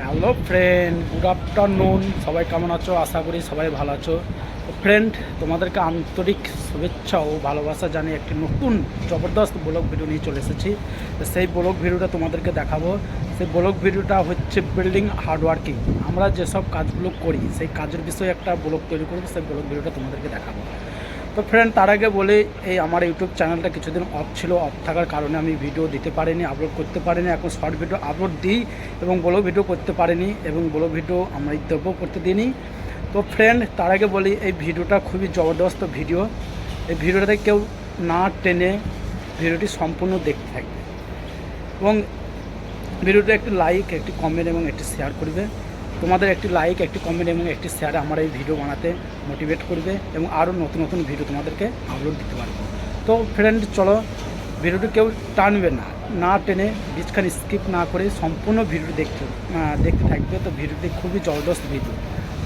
Hello friend good afternoon সবাই কেমন আছো? আশা করি সবাই ভালো আছো। ফ্রেন্ড তোমাদেরকে আন্তরিক শুভেচ্ছা ও ভালোবাসা জানিয়ে একটি নতুন জবরদস্ত ব্লগ ভিডিও নিয়ে চলে এসেছি। সেই ব্লগ ভিডিওটা তোমাদেরকে দেখাবো। সেই ব্লগ ভিডিওটা হচ্ছে বিল্ডিং হার্ডওয়ার্কিং আমরা যেসব কাজগুলো করি, সেই কাজের বিষয়ে একটা ব্লগ তৈরি করব, সেই ব্লগ ভিডিওটা তোমাদেরকে দেখাবো। তো ফ্রেন্ড তার আগে বলে, এই আমার ইউটিউব চ্যানেলটা কিছুদিন অফ ছিল অফ থাকার কারণে আমি ভিডিও দিতে পারিনি আপলোড করতে পারিনি, এখন শর্ট ভিডিও আপলোড দিই এবং বড় ভিডিও করতে পারিনি এবং বড় ভিডিও আমরা দেবো করতে দিইনি। তো ফ্রেন্ড তার আগে বলি, এই ভিডিওটা খুবই জবরদস্ত ভিডিও এই ভিডিওটাতে কেউ না টেনে ভিডিওটি সম্পূর্ণ দেখতে থাকবে। এবং ভিডিওটা একটি লাইক একটি কমেন্ট এবং একটি শেয়ার করবে। তোমাদের একটি লাইক একটি কমেন্ট এবং একটি শেয়ার আমার এই ভিডিও বানাতে মোটিভেট করবে এবং আরও নতুন নতুন ভিডিও তোমাদেরকে আপলোড দিতে পারব। তো ফ্রেন্ড চলো ভিডিওটি কেউ টানবে না না টেনে বীজখানি স্কিপ না করে সম্পূর্ণ ভিডিও দেখতে দেখতে থাকবে। তো ভিডিওটি খুবই জবরদস্ত ভিডিও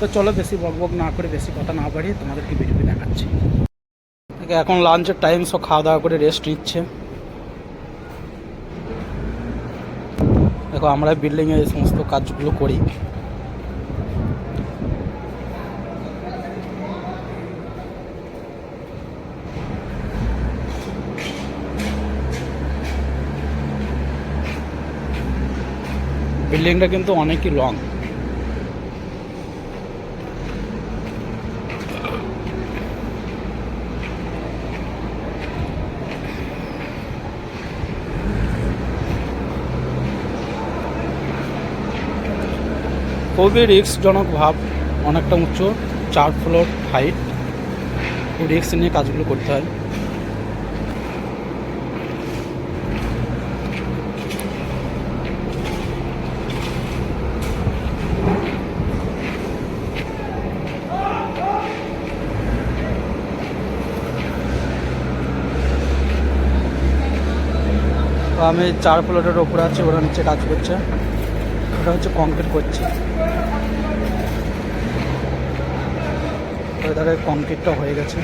তো চলো বেশি বক বক না করে বেশি কথা না বাড়িয়ে তোমাদেরকে ভিডিওটি দেখাচ্ছি। এখন লাঞ্চের টাইম সব খাওয়া দাওয়া করে রেস্ট নিচ্ছে। দেখো, আমরা বিল্ডিংয়ে এই সমস্ত কাজগুলো করি। বিল্ডিংটা কিন্তু অনেকই লং খুবই রিস্কজনক ভাব, অনেকটা উঁচু, চার ফ্লোর হাইট রিস্ক নিয়ে কাজগুলো করতে হয়। আমি চার ফ্লোরের ওপরে আছি, ওরা নিচে কাজ করছে। ওটা হচ্ছে কংক্রিট করছে। ধারে কংক্রিটটা হয়ে গেছে।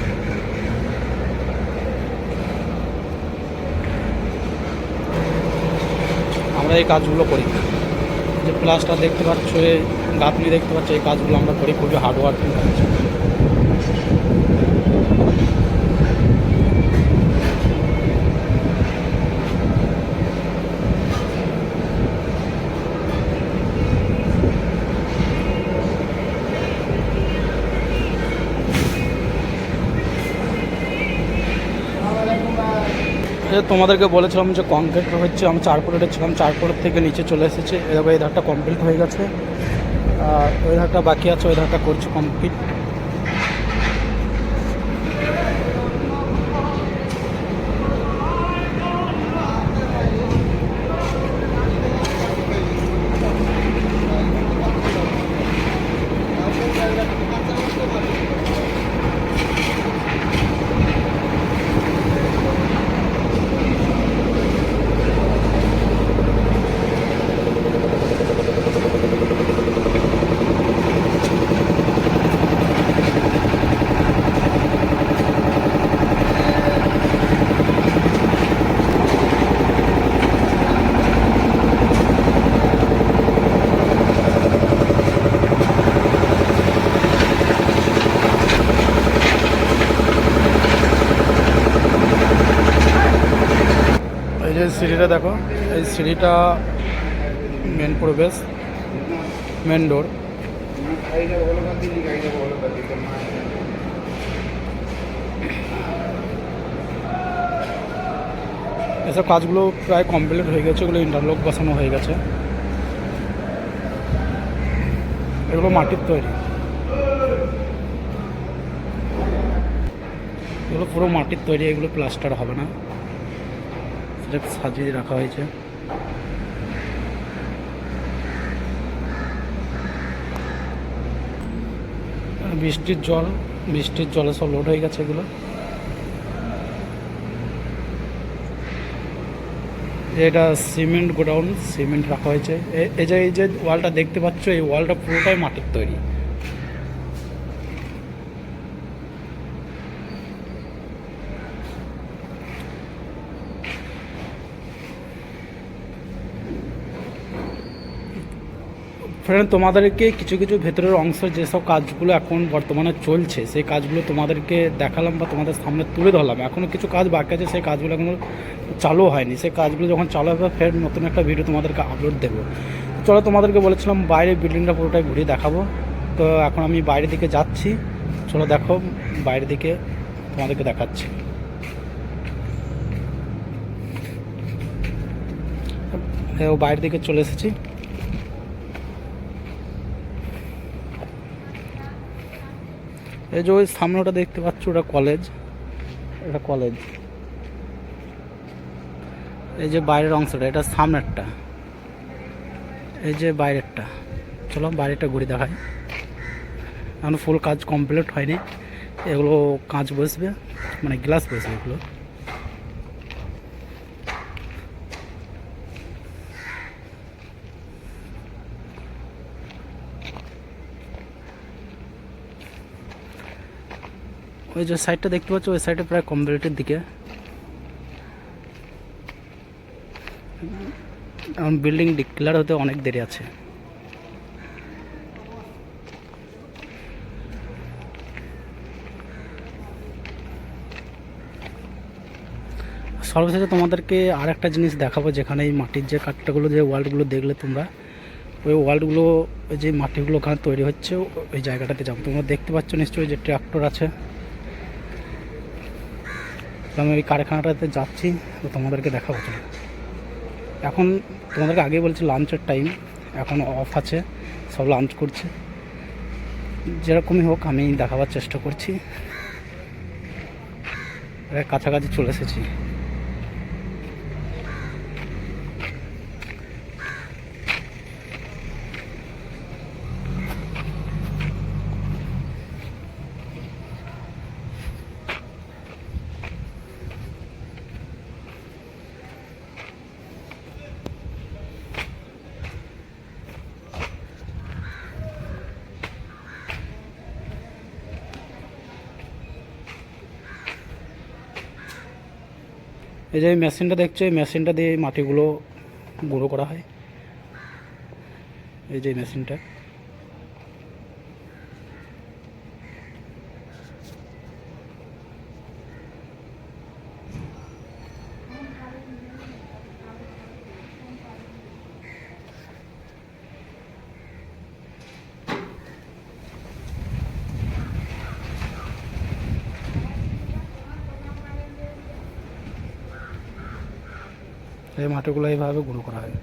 আমরা এই কাজগুলো করি। যে প্লাসটা দেখতে পাচ্ছ গাঁথনি দেখতে পাচ্ছ, এই কাজগুলো আমরা করি, খুবই হার্ড ওয়ার্কিং কাজ তোমাদেরকে বলেছিলাম যে কংক্রিট হচ্ছে, আমি চার ফ্লোরে ছিলাম, চার ফ্লোর থেকে নিচে চলে এসেছি। এবার এই ধারটা কমপ্লিট হয়ে গেছে। আর ওই ধারটা বাকি আছে ওই ধারটা করছি কমপ্লিট যে সিঁড়িটা দেখো, এই সিঁড়িটা মেন প্রবেশ মেন ডোর এসব কাজগুলো প্রায় কমপ্লিট হয়ে গেছে ওগুলো ইন্টারলক বসানো হয়ে গেছে। এগুলো মাটির তৈরি। এগুলো পুরো মাটির তৈরি, এগুলো প্লাস্টার হবে না। সেটা সাজিয়ে রাখা হয়েছে। বৃষ্টির জল, বৃষ্টির জলে সব লোড হয়ে গেছে এগুলো। এটা সিমেন্ট গোডাউন, সিমেন্ট রাখা হয়েছে। এই যে এই যে ওয়ালটা দেখতে পাচ্ছ, এই ওয়ালটা পুরোটাই মাটির তৈরি। ফ্রেন্ড তোমাদেরকে কিছু কিছু ভেতরের অংশ যেসব কাজগুলো এখন বর্তমানে চলছে, সেই কাজগুলো তোমাদেরকে দেখালাম বা তোমাদের সামনে তুলে ধরলাম। এখনও কিছু কাজ বাকি আছে, সেই কাজগুলো এখনও চালু হয়নি। সেই কাজগুলো যখন চালু হবে ফের নতুন একটা ভিডিও তোমাদেরকে আপলোড দেবো। চলো তোমাদেরকে বলেছিলাম, বাইরে বিল্ডিংটা পুরোটাই ঘুরিয়ে দেখাবো। তো এখন আমি বাইরের দিকে যাচ্ছি। চলো দেখো, বাইরের দিকে তোমাদেরকে দেখাচ্ছি। ও বাইরের দিকে চলে এসেছি। এই যে ওই সামনে ওটা দেখতে পাচ্ছ, ওটা কলেজ এটা কলেজ এই যে বাইরের অংশটা, এটা সামনেরটা। এই যে বাইরেরটা। চলো বাইরেটা ঘুরে দেখাই। এখন ফুল কাজ কমপ্লিট হয়নি। এগুলো কাঁচ বসবে মানে গ্লাস বসবে এগুলো। ওই যে সাইডটা দেখতে পাচ্ছ, ওই সাইডে প্রায় কমপ্লিটের দিকে। বিল্ডিং ডিক্লেয়ার হতে অনেক দেরি আছে। সর্বশেষে তোমাদেরকে আর একটা জিনিস দেখাবো, যেখানে এই মাটির যে কাঠটাগুলো, যে ওয়ার্ল্ডগুলো দেখলে তোমরা, ওই ওয়ার্ল্ডগুলো যে মাটিগুলো ওখানে তৈরি হচ্ছে, ওই জায়গাটাতে যাব। তোমরা দেখতে পাচ্ছ নিশ্চয়ই যে ট্রাক্টর আছে। তো আমি ওই কারখানাটাতে যাচ্ছি, তো তোমাদেরকে দেখাবো চলো। এখন তোমাদেরকে আগে বলছি লাঞ্চের টাইম এখন অফ আছে, সব লাঞ্চ করছে। যেরকমই হোক, আমি দেখাবার চেষ্টা করছি। কাছাকাছি চলে এসেছি। এই যে মেশিনটা দেখছ এই মেশিনটা দিয়ে মাটিগুলো গুঁড়ো করা হয়। এই যে মেশিনটা। এই মাটিগুলো এইভাবে গুঁড়ো করা হয়।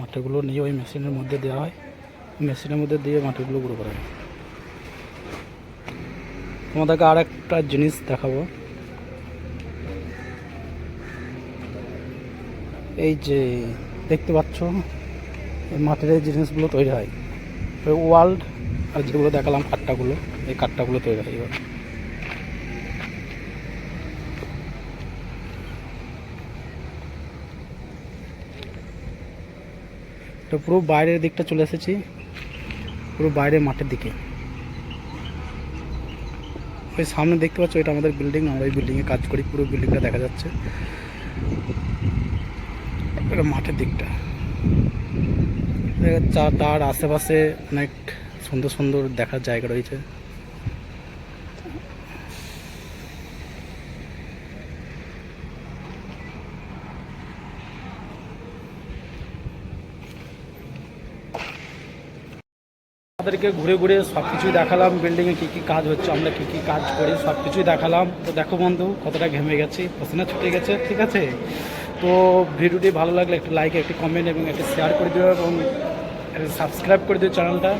মাটিগুলো নিয়ে ওই মেশিনের মধ্যে দেওয়া হয়। মেশিনের মধ্যে দিয়ে মাটিগুলো গুঁড়ো করা হয়। তোমাদেরকে আর একটা জিনিস দেখাবো। এই যে দেখতে পাচ্ছ এই মাটির এই জিনিসগুলো তৈরি হয়। ওই ওয়ার্ল্ড আর যেগুলো দেখালাম কাঠটাগুলো, এই কাঠটাগুলো তৈরি হয় এবার। তো পুরো বাইরের দিকটা চলে এসেছি, পুরো বাইরে মাঠের দিকে। ওই সামনে দেখতে পাচ্ছ, এটা আমাদের বিল্ডিং আমরা ওই বিল্ডিংয়ে কাজ করি, পুরো বিল্ডিংটা দেখা যাচ্ছে। এটা মাঠের দিকটা। তার আশেপাশে অনেক সুন্দর সুন্দর দেখার জায়গা রয়েছে। আমাদেরকে ঘুরে ঘুরে সব কিছুই দেখালাম বিল্ডিংয়ে কী কী কাজ হচ্ছে, আমরা কী কী কাজ করি সব কিছুই দেখালাম। তো দেখো বন্ধু, কতটা ঘেমে গেছি পসিনা ছুটে গেছে, ঠিক আছে? তো ভিডিওটি ভালো লাগলে একটি লাইক একটি কমেন্ট এবং একটি শেয়ার করে দিও এবং সাবস্ক্রাইব করে দিও চ্যানেলটা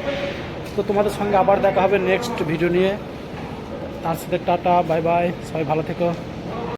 তো তোমাদের সঙ্গে আবার দেখা হবে নেক্সট ভিডিও নিয়ে। তার সাথে টাটা বাই বাই সবাই ভালো থেকো।